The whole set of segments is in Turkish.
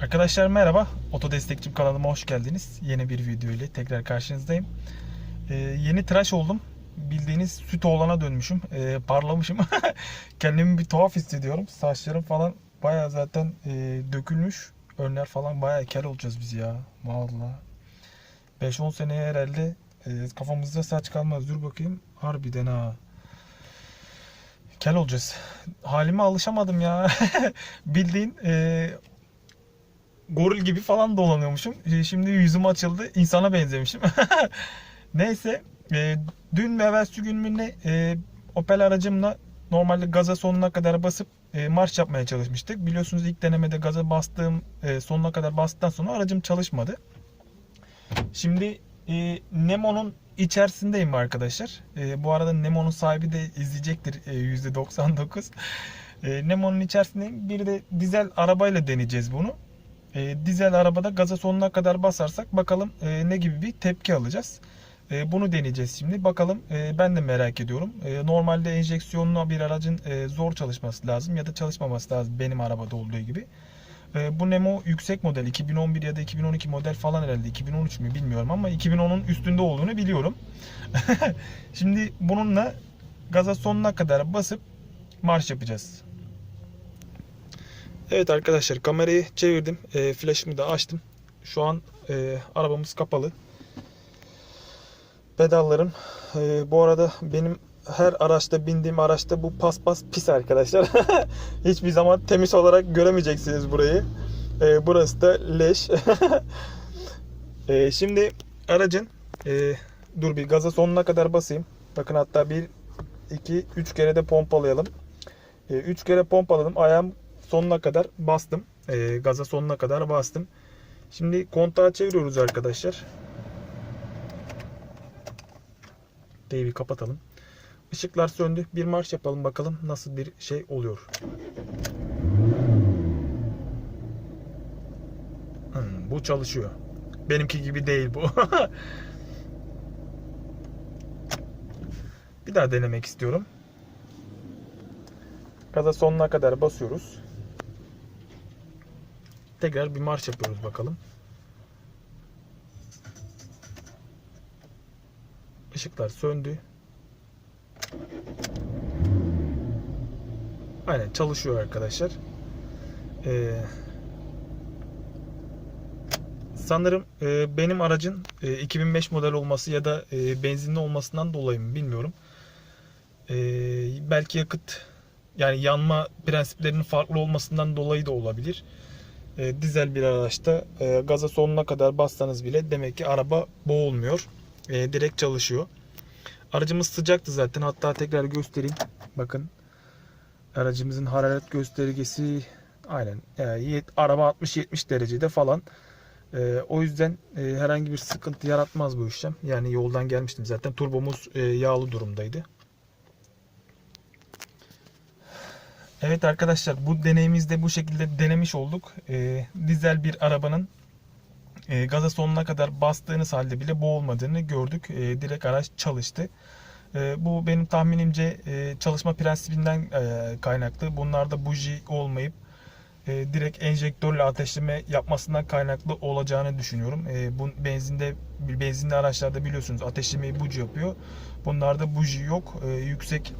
Arkadaşlar merhaba. Oto Destekçim kanalıma hoş geldiniz. Yeni bir video ile tekrar karşınızdayım. Ee, yeni tıraş oldum. Bildiğiniz süt oğlana dönmüşüm. Ee, parlamışım. Kendimi bir tuhaf hissediyorum. Saçlarım falan baya zaten e, dökülmüş. Önler falan baya kel olacağız biz ya. Vallahi. 5-10 seneye herhalde e, kafamızda saç kalmaz. Dur bakayım. Harbiden ha. Kel olacağız. Halime alışamadım ya. Bildiğin e, goril gibi falan dolanıyormuşum. E, Şimdi yüzüm açıldı. insana benzemişim. Neyse. e, dün ve evvelsi gün mü ne e, Opel aracımla normalde gaza sonuna kadar basıp e, marş yapmaya çalışmıştık. Biliyorsunuz ilk denemede gaza bastığım e, sonuna kadar bastıktan sonra aracım çalışmadı. Şimdi e, Nemo'nun içerisindeyim arkadaşlar. E, bu arada Nemo'nun sahibi de izleyecektir e, %99. E, Nemo'nun içerisindeyim. Bir de dizel arabayla deneyeceğiz bunu. E, dizel arabada gaza sonuna kadar basarsak bakalım e, ne gibi bir tepki alacağız. E, bunu deneyeceğiz şimdi. Bakalım e, ben de merak ediyorum. E, normalde enjeksiyonlu bir aracın e, zor çalışması lazım ya da çalışmaması lazım benim arabada olduğu gibi. E, bu Nemo yüksek model 2011 ya da 2012 model falan herhalde 2013 mü bilmiyorum ama 2010'un üstünde olduğunu biliyorum. Şimdi bununla gaza sonuna kadar basıp marş yapacağız. Evet arkadaşlar kamerayı çevirdim. E, flaşımı da açtım. Şu an e, arabamız kapalı. Pedallarım. E, bu arada benim her araçta bindiğim araçta bu paspas pis arkadaşlar. Hiçbir zaman temiz olarak göremeyeceksiniz burayı. E, burası da leş. e, şimdi aracın e, dur bir gaza sonuna kadar basayım. Bakın hatta bir 2 3 kere de pompalayalım. 3 kere pompaladım. Ayağım sonuna kadar bastım. E, gaza sonuna kadar bastım. Şimdi kontağı çeviriyoruz arkadaşlar. Devi kapatalım. Işıklar söndü. Bir marş yapalım bakalım nasıl bir şey oluyor. Hmm, bu çalışıyor. Benimki gibi değil bu. bir daha denemek istiyorum. Gaza sonuna kadar basıyoruz. Tekrar bir marş yapıyoruz bakalım. Işıklar söndü. Aynen çalışıyor arkadaşlar. Ee, sanırım e, benim aracın e, 2005 model olması ya da e, benzinli olmasından dolayı mı bilmiyorum. E, belki yakıt yani yanma prensiplerinin farklı olmasından dolayı da olabilir. E, dizel bir araçta e, gaza sonuna kadar bassanız bile demek ki araba boğulmuyor. E, direkt çalışıyor. Aracımız sıcaktı zaten. Hatta tekrar göstereyim. Bakın. Aracımızın hararet göstergesi aynen. Yani araba 60-70 derecede falan. E, o yüzden e, herhangi bir sıkıntı yaratmaz bu işlem. Yani yoldan gelmiştim zaten. Turbomuz e, yağlı durumdaydı. Evet arkadaşlar bu deneyimizde bu şekilde denemiş olduk. E, dizel bir arabanın e, gaza sonuna kadar bastığınız halde bile boğulmadığını gördük. E, direkt araç çalıştı. E, bu benim tahminimce e, çalışma prensibinden e, kaynaklı. Bunlarda buji olmayıp e, direkt enjektörle ateşleme yapmasından kaynaklı olacağını düşünüyorum. E, bu benzinde benzinli araçlarda biliyorsunuz ateşlemeyi buji yapıyor. Bunlarda buji yok. E, yüksek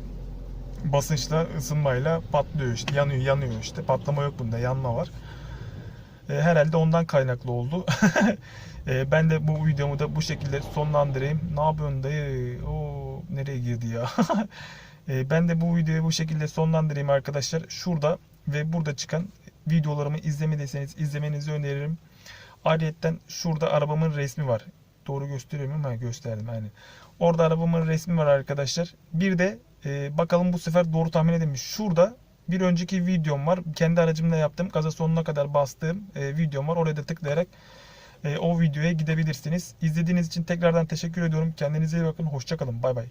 basınçla ısınmayla patlıyor işte yanıyor yanıyor işte patlama yok bunda yanma var. E, herhalde ondan kaynaklı oldu. e, ben de bu videomu da bu şekilde sonlandırayım. Ne yapıyorsun dayı? O nereye girdi ya? e, ben de bu videoyu bu şekilde sonlandırayım arkadaşlar. Şurada ve burada çıkan videolarımı izlemediyseniz izlemenizi öneririm. Ayrıca şurada arabamın resmi var. Doğru gösteriyorum ama gösterdim yani. Orada arabamın resmi var arkadaşlar. Bir de e, bakalım bu sefer doğru tahmin edemiş. Şurada bir önceki videom var. Kendi aracımla yaptığım gaza sonuna kadar bastığım e, videom var. Oraya da tıklayarak e, o videoya gidebilirsiniz. İzlediğiniz için tekrardan teşekkür ediyorum. Kendinize iyi bakın. Hoşçakalın. Bay bay.